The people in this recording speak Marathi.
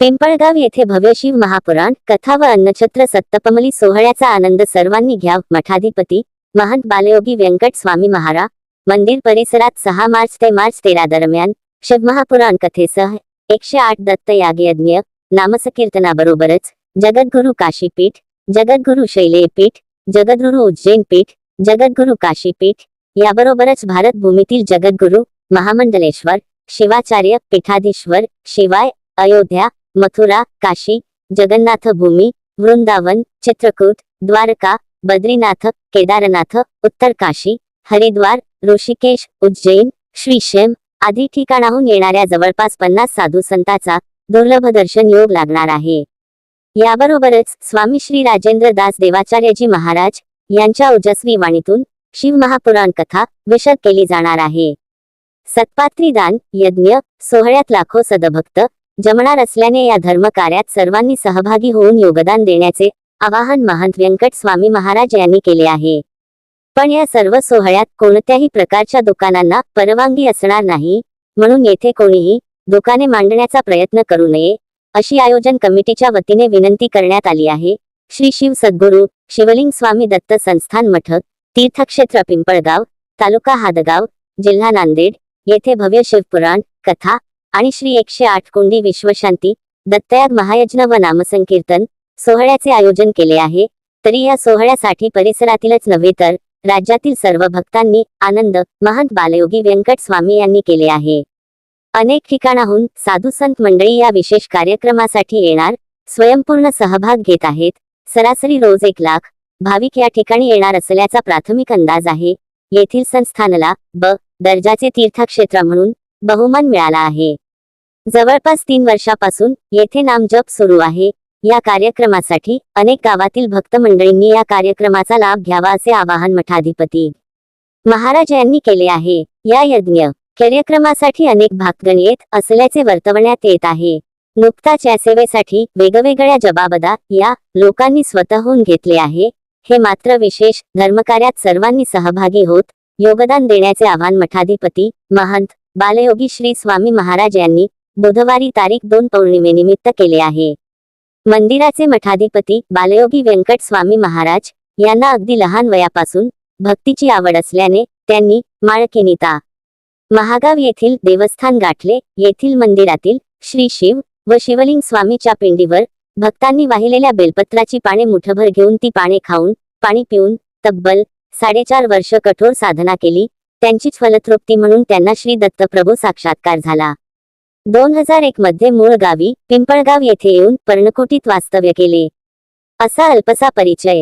पिंपळगाव येथे भव्य शिव महापुराण कथा व अन्नछत्र सत्तपमली सोहळ्याचा आनंद सर्वांनी घ्याव मठाधिपती महंत बालयोगी व्यंकट स्वामी महारा मंदिर परिसरात सहा मार्च ते मार्च तेरा दरम्यान शिवमहापुराण कथेसह एकशे आठ दत्त यागयज्ञ नामसकीर्तनाबरोबरच जगद्गुरु काशीपीठ जगद्गुरु शैलेयपीठ जगद्गुरु उज्जैन पीठ जगद्गुरु काशीपीठ याबरोबरच भारत भूमीतील जगद्गुरु महामंडलेश्वर शिवाचार्य पीठाधीश्वर शिवाय अयोध्या मथुरा काशी जगन्नाथ भूमी वृंदावन चित्रकूट द्वारका बद्रीनाथ केदारनाथ उत्तर काशी हरिद्वार ऋषिकेश उज्जैन श्रीशैम आदी ठिकाणाहून येणाऱ्या जवळपास पन्नास साधू संतांचा दुर्लभ दर्शन योग लागणार आहे. याबरोबरच स्वामी श्री राजेंद्र दास देवाचार्यजी महाराज यांच्या ओजस्वी वाणीतून शिव महापुराण कथा विशद केली जाणार आहे. सत्पात्री दान यज्ञ सोहळ्यात लाखो सदभक्त जमणार असल्याने या धर्मकार्यात सर्वांनी सहभागी होऊन योगदान देण्याचे आवाहन महंत व्यंकट स्वामी महाराज यांनी केले आहे. पण या सर्व सोहळ्यात कोणत्याही प्रकारच्या दुकानांना परवानगी असणार नाही म्हणून येथे कोणीही दुकाने मांडण्याचा प्रयत्न करू नये अशी आयोजन कमिटीच्या वतीने विनंती करण्यात आली आहे. श्री शिव सद्गुरू शिवलिंग स्वामी दत्त संस्थान मठ तीर्थक्षेत्र पिंपळगाव तालुका हादगाव जिल्हा नांदेड येथे भव्य शिवपुराण कथा आणि श्री एकशे आठ कोंडी विश्वशांती दत्तयाग महायज्ञ व नामसंकीर्तन सोहळ्याचे आयोजन केले आहे. तरी या सोहळ्यासाठी परिसरातीलच नव्हे तर राज्यातील सर्व भक्तांनी आनंद महंत बालयोगी व्यंकट स्वामी यांनी केले आहे. अनेक ठिकाणाहून साधू संत मंडळी या विशेष कार्यक्रमासाठी येणार स्वयंपूर्ण सहभाग घेत आहेत. सरासरी रोज एक लाख भाविक या ठिकाणी येणार असल्याचा प्राथमिक अंदाज आहे. येथील संस्थानला ब दर्जाचे तीर्थक्षेत्र म्हणून बहुमान मिळाला आहे. जवळपास तीन वर्षापासून येथे नामजप सुरू आहे. या कार्यक्रमासाठी अनेक गावातील भक्त मंडळींनी या कार्यक्रमाचा लाभ घ्यावा असे आवाहन मठाधिपती महाराज यांनी केले आहे. या यज्ञ कार्यक्रमासाठी अनेक भागगण येत असल्याचे वर्तवण्यात येत आहे. नुकताच या सेवेसाठी वेगवेगळ्या जबाबदा या लोकांनी स्वतःहून घेतले आहे. हे मात्र विशेष धर्मकार्यात सर्वांनी सहभागी होत योगदान देण्याचे आवाहन मठाधिपती महंत बालयोगी श्री स्वामी महाराज यांनी बुधवारी तारीख दोन पौर्णिमेनिमित्त केले आहे. मंदिराचे मठाधिपती बालयोगी व्यंकट स्वामी महाराज यांना अगदी लहान वयापासून भक्तीची आवड असल्याने त्यांनी माळकिनीता महागाव येथील देवस्थान गाठले. येथील मंदिरातील श्री शिव व शिवलिंग स्वामीच्या पिंडीवर भक्तांनी वाहिलेल्या बेलपत्राची पाने मुठभर घेऊन ती पाने खाऊन पाणी पिऊन तब्बल साडेचार वर्ष कठोर साधना केली. त्यांचीच फलतृप्ती म्हणून त्यांना श्री दत्तप्रभू साक्षात्कार झाला. दोन हजार एक मध्ये मूळ गावी पिंपळगाव येथे येऊन पर्णकुटीत वास्तव्य केले. असा अल्पसा परिचय.